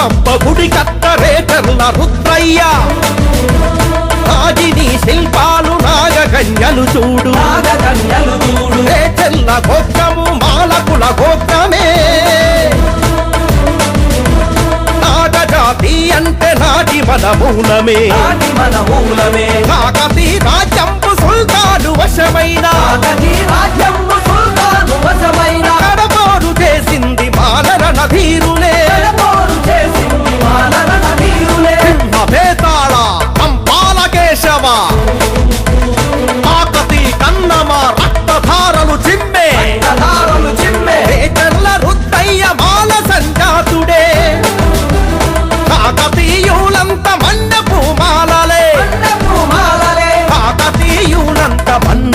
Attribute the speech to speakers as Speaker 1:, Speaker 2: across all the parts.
Speaker 1: రామప్ప గుడి కత్తరేటర్ల రుద్రయ్య. రాజిని శిల్పాలు నాగకన్యలు చూడు. రేచెల్ల గోత్రము మాలకుల గోత్రమే. నాగజాతి అంటే నాటి మన మూలమే
Speaker 2: నాటి మన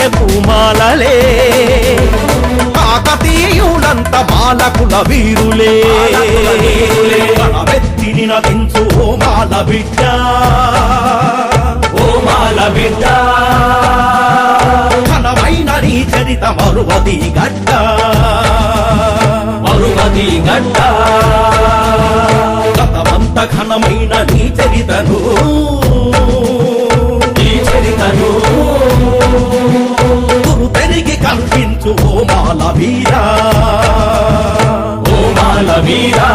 Speaker 1: పూమాలలే. కాకతీయులంత బాలకుల వీరులే.
Speaker 2: మాలకుల వీరులే.
Speaker 1: వెత్తిని నటించు ఓ మాల బిడ్డ
Speaker 2: ఓ మాల బిడ్డ
Speaker 1: ఘనమైన నీ చరిత మరువది గడ్డ.
Speaker 2: మరుమది గడ్డ.
Speaker 1: గతమంత ఘనమైన నీ చరితను.
Speaker 2: నీ చరితను.
Speaker 1: కంపించు ఓ మాల వీరా. ఓ మాల వీరా.